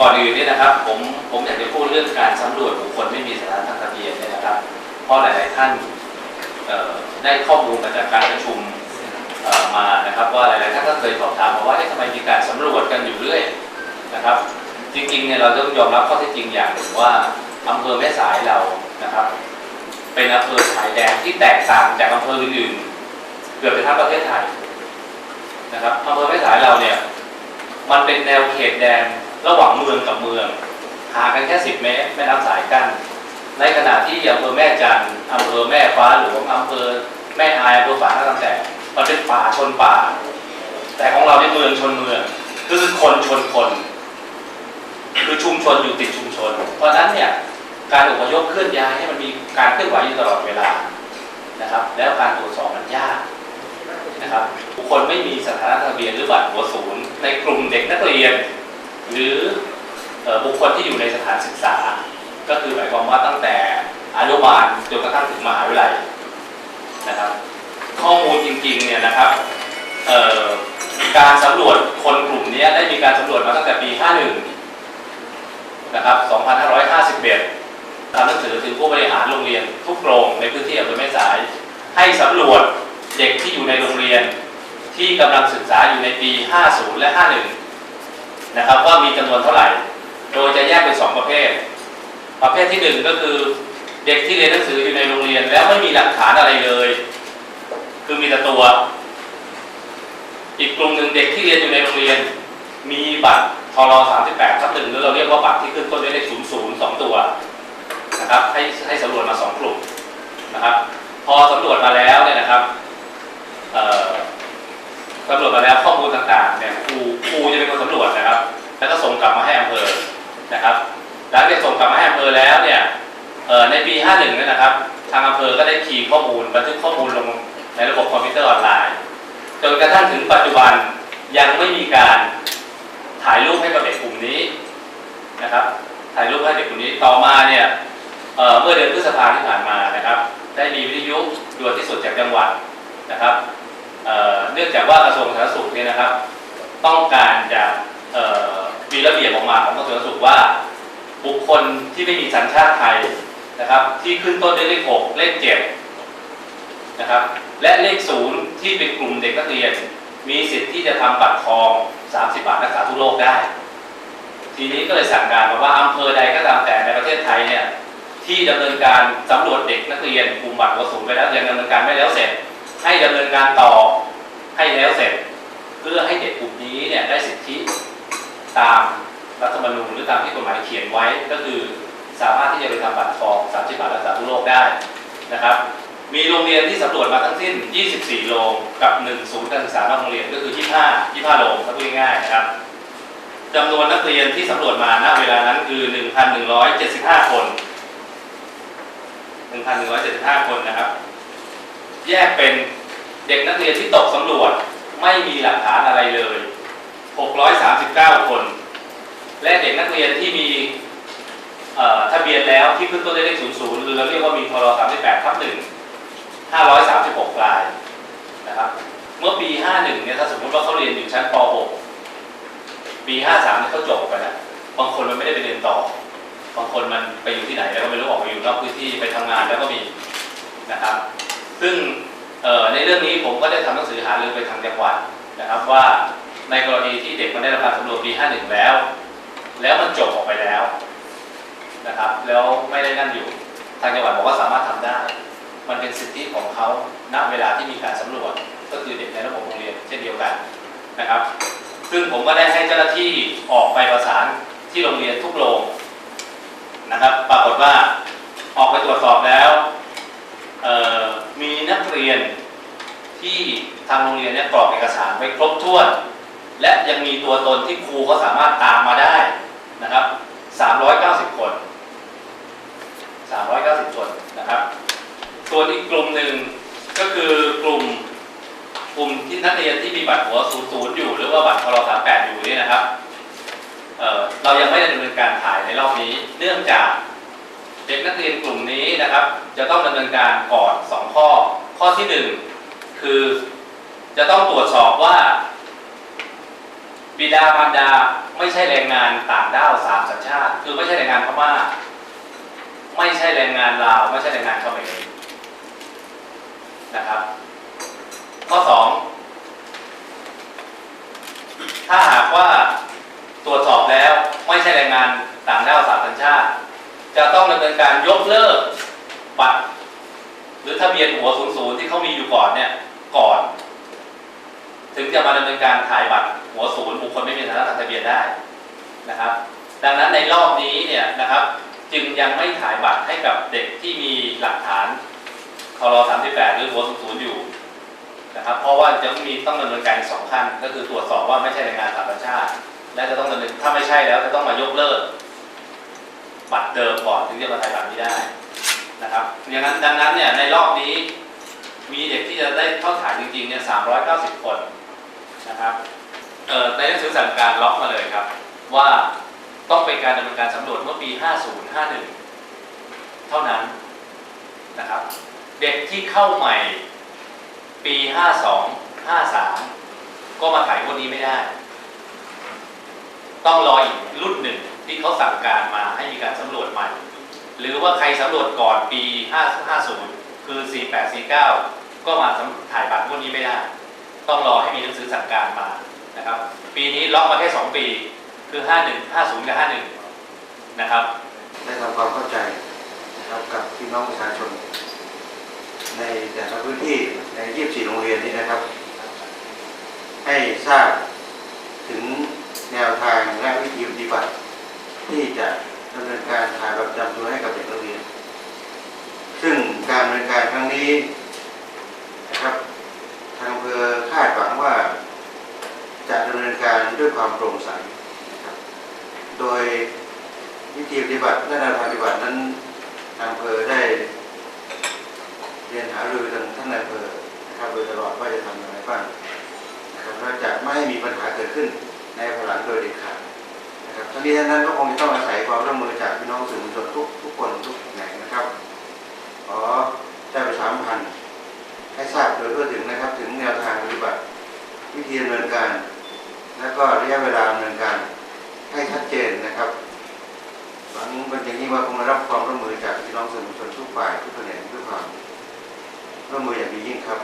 ก่อนอื่นเนี่ยนะครับผมผมอยากจะพูดเรื่องการสำรวจบุคคลไม่มีสถานะทางทะเบียนเนี่ยนะครับ เพราะหลาย ๆ ท่านได้ข้อมูลมาจากการประชุมมานะครับว่าหลาย ๆ ท่านก็เคยสอบถามมาว่าทำไมมีการสำรวจกันอยู่เรื่อยนะครับ จริง ๆ เนี่ยเราต้องยอมรับข้อเท็จจริงอย่างหนึ่งว่าอำเภอแม่สายเรานะครับ เป็นอำเภอชายแดนที่แตกต่างจากอำเภออื่น ๆ เกือบจะทั้งประเทศไทยนะครับอำเภอแม่สายเราเนี่ยมันเป็นแนวเขตแดน ระหว่างเมืองกับเมืองห่างกันแค่ 10 เมตรแม่น้ำสายกั้นในขณะที่อำเภอแม่จันทร์อำเภอแม่ฟ้าหลวงอำเภอแม่อายอำเภอฝางก็ตามแต่มันเป็นป่าชนป่า แต่ของเราในเมืองชนเมืองคือคนชนคนคือชุมชนอยู่ติดชุมชน เพราะฉะนั้นเนี่ยการอพยพเคลื่อนย้ายเนี่ยมันมีการเคลื่อนไหวอยู่ตลอดเวลานะครับ แล้วการตรวจสอบมันยากนะครับบุคคลไม่มีสถานะทะเบียนหรือบัตรหัวศูนย์ในกลุ่มเด็กนักเรียน หรืออบุคคลที่อยู่ในสถานศึกษา ก็คือหมายความว่าตั้งแต่อนุบาลจนกระทั่งถึงมหาวิทยาลัยนะครับ ข้อมูลจริงๆเนี่ยนะครับการสำรวจคนกลุ่มนี้ได้มีการสำรวจมาตั้งแต่ปี 51 นะครับ 2551ตามหนังสือถึงผู้บริหารโรงเรียนทุกโรงในพื้นที่อำเภอแม่สาย ให้สำรวจเด็กที่อยู่ในโรงเรียนที่กำลังศึกษาอยู่ในปี 50 และ 51 นะครับว่ามีจำนวนเท่าไหร่ โดยจะแยกเป็น 2 ประเภท ประเภทที่ 1 ก็คือเด็กที่เรียนหนังสืออยู่ในโรงเรียน แล้วไม่มีหลักฐานอะไรเลย คือมีแต่ตัว อีกกลุ่มหนึ่งเด็กที่เรียนอยู่ในโรงเรียน มีบัตรทร38ทับหนึ่งหรือเราเรียกว่าบัตรที่ขึ้นต้นด้วยเลข00 2 ตัวนะครับให้ให้สำรวจมา 2 กลุ่มนะครับ พอสำรวจมาแล้วเนี่ยนะครับสำรวจมาแล้วข้อมูลต่างๆเนี่ยครูครูจะเป็นคนส แล้วก็ส่งกลับมาให้อำเภอนะครับหลังจากส่งกลับมาให้อำเภอแล้วเนี่ยในปี 51เนี่ยนะครับ ทางอำเภอก็ได้คีย์ข้อมูลบันทึกข้อมูลลงในระบบคอมพิวเตอร์ออนไลน์จนกระทั่งถึงปัจจุบันยังไม่มีการถ่ายรูปให้กับเด็กกลุ่มนี้นะครับ ถ่ายรูปให้เด็กกลุ่มนี้ต่อมาเนี่ยเเมื่อเดือนพฤษภาที่ผ่านมานะครับ ได้มีวิทยุด่วนที่สุดจากจังหวัดนะครับเเนื่องจากว่ากระทรวงสาธารณสุขเนี่ยนะครับ ต้องการจะ มีระเบียบออกมาของกระทรวงสาธารณสุขว่า บุคคลที่ไม่มีสัญชาติไทยนะครับ ที่ขึ้นต้นด้วยเลขหกเลขเจ็ดนะครับ และเลขศูนย์ที่เป็นกลุ่มเด็กนักเรียน มีสิทธิ์ที่จะทำบัตรทอง 30 บาทรักษาทุกโรคได้ ทีนี้ก็เลยสั่งการมาว่าอำเภอใดก็ตามแต่ในประเทศไทยเนี่ยที่ดำเนินการสำรวจเด็กนักเรียนกลุ่มบัตรหัวสูงไปแล้วยังดำเนินการไม่แล้วเสร็จ ให้ดำเนินการต่อให้แล้วเสร็จ เพื่อให้เด็กกลุ่มนี้เนี่ยได้สิทธิ ตามรัฐธรรมนูญหรือตามที่กฎหมายเขียนไว้ก็คือสามารถที่จะไปทำบัตรทอง30บบาทรักษาทุกโรคได้นะครับ มีโรงเรียนที่สำรวจมาทั้งสิ้น 24 โรงกับ 1 ศูนย์การศึกษานอกโรงเรียนก็คือ 25 25 โรงถ้าพูดง่ายๆนะครับจำนวนนักเรียนที่สำรวจมาณเวลานั้นคือ 1,175 คน 1,175 คนนะครับ แยกเป็นเด็กนักเรียนที่ตกสำรวจไม่มีหลักฐานอะไรเลย 639 คน และเด็กนักเรียนที่มีทะเบียนแล้วที่ขึ้นต้นด้วยเลข00หรือเราเรียกว่ามีพร38ทับ1 536รายนะครับเมื่อปี 51 เนี่ยถ้าสมมติว่าเขาเรียนอยู่ชั้นป .6 ปี 53 เนี่ยเขาจบไปแล้วบางคนมันไม่ได้ไปเรียนต่อบางคนมันไปอยู่ที่ไหนแล้วก็ไม่รู้ออกไปอยู่นอกพื้นที่ไปทำงานแล้วก็มีนะครับ ซึ่งในเรื่องนี้ผมก็ได้ทำหนังสือหารือไปทางจังหวัดนะครับว่า ในกรณีที่เด็กมันได้รับการสำรวจปี 51 แล้ว แล้วมันจบออกไปแล้วนะครับแล้วไม่ได้นั่นอยู่ทางจังหวัดบอกว่าสามารถทำได้ มันเป็นสิทธิของเขาณเวลาที่มีการสำรวจก็คือเด็กในระบบโรงเรียนเช่นเดียวกันนะครับ ซึ่งผมก็ได้ให้เจ้าหน้าที่ออกไปประสานที่โรงเรียนทุกโรงนะครับ ปรากฏว่าออกไปตรวจสอบแล้วมีนักเรียนที่ทางโรงเรียนเนี่ยกรอกเอกสารไว้ครบถ้วน และยังมีตัวตนที่ครูเขาสามารถตามมาได้นะครับ 390 คน 390 คนนะครับส่วนอีกกลุ่มหนึ่งก็คือกลุ่มกลุ่มที่นักเรียนที่มีบัตรหัว00อยู่ หรือว่าบัตรพล38อยู่นี่นะครับเเรายังไม่ได้ดำเนินการถ่ายในรอบนี้ เนื่องจากเด็กนักเรียนกลุ่มนี้นะครับ จะต้องดำเนินการก่อน 2 ข้อ ข้อที่ 1 คือจะต้องตรวจสอบว่า บิดามารดาไม่ใช่แรงงานต่างด้าวสามสัญชาติ คือไม่ใช่แรงงานพม่าไม่ใช่แรงงานลาวไม่ใช่แรงงานเขมรนะครับ ข้อสองถ้าหากว่าตรวจสอบแล้วไม่ใช่แรงงานต่างด้าวสามสัญชาติ จะต้องดำเนินการยกเลิกบัตรหรือทะเบียนหัวศูนย์ศูนย์ที่เขามีอยู่ก่อนเนี่ยก่อน ถึงจะมาดำเนินการถ่ายบัตร หัวศูนย์บุคคลไม่มีฐานะทางทะเบียนได้นะครับ ดังนั้นในรอบนี้เนี่ยนะครับ จึงยังไม่ถ่ายบัตรให้กับเด็กที่มีหลักฐานคร38หรือหัวศูนย์อยู่นะครับ เพราะว่าจะมีต้องดำเนินการอีกสองขั้น ก็คือตรวจสอบว่าไม่ใช่แรงงานต่างชาติ และจะต้องดำเนินถ้าไม่ใช่แล้วจะต้องมายกเลิกบัตรเดิมก่อนถึงจะมาถ่ายบัตรนี้ได้นะครับอย่างนั้นดังนั้นเนี่ยในรอบนี้มีเด็กที่จะได้เข้าถ่ายจริงๆเนี่ย390 คนนะครับ ในหนังสือสั่งการล็อกมาเลยครับ ว่าต้องเป็นการดำเนินการสำรวจเมื่อปี 50 51 เท่านั้นนะครับ เด็กที่เข้าใหม่ปี 52 53 ก็มาถ่ายงวดนี้ไม่ได้ ต้องรออีกรุ่นหนึ่งที่เขาสั่งการมาให้มีการสำรวจใหม่ หรือว่าใครสำรวจก่อนปี550คือ 48 49 ก็มาถ่ายบัตรงวดนี้ไม่ได้ ต้องรอให้มีหนังสือสั่งการมา นะครับ ปีนี้ล็อกมาแค่2ปี คือ 51 50กับ51 นะครับ ได้ทำความเข้าใจนะครับกับพี่น้องประชาชน ในแต่ละพื้นที่ใน 24 โรงเรียนนี้นะครับ ให้ทราบถึงแนวทางและวิธีปฏิบัติ ที่จะดำเนินการถ่ายแบัตรประจำตัวให้กับเด็กนักเรียน ซึ่งการดำเนินการครั้งนี้นะครับ ทางอำเภอคาดหวังว่า จะดำเนินการด้วย ความโปร่งใสนะครับโดยวิธีปฏิบัติและแนวทางปฏิบัตินั้นทางอำเภอได้เรียนหารือทางท่านนายอำเภอนะครับโดยตลอดว่าจะทำอย่างไรบ้างนะครับและจะไม่ให้มีปัญหาเกิดขึ้นในภายหลังโดยเด็ดขาดนะครับทั้งนี้ทั้งนั้นก็คงจะต้องอาศัยความร่วมมือจากพี่น้องสื่อมวลชนทุกทุกคนทุกแหน่งนะครับขอได้ประชาสัมพันธ์ให้ทราบโดยทั่วถึงนะครับ ถึงแนวทางปฏิบัติ วิธีดำเนินการ แล้วก็ระยะเวลาดำเนินการให้ชัดเจนนะครับหวังเป็นอย่างนี้ว่าคงรับความร่วมมือจากพี่น้องสื่อมวลชนทุกฝ่ายทุกแขนงทุกความร่วมมืออย่างดียิ่งครับ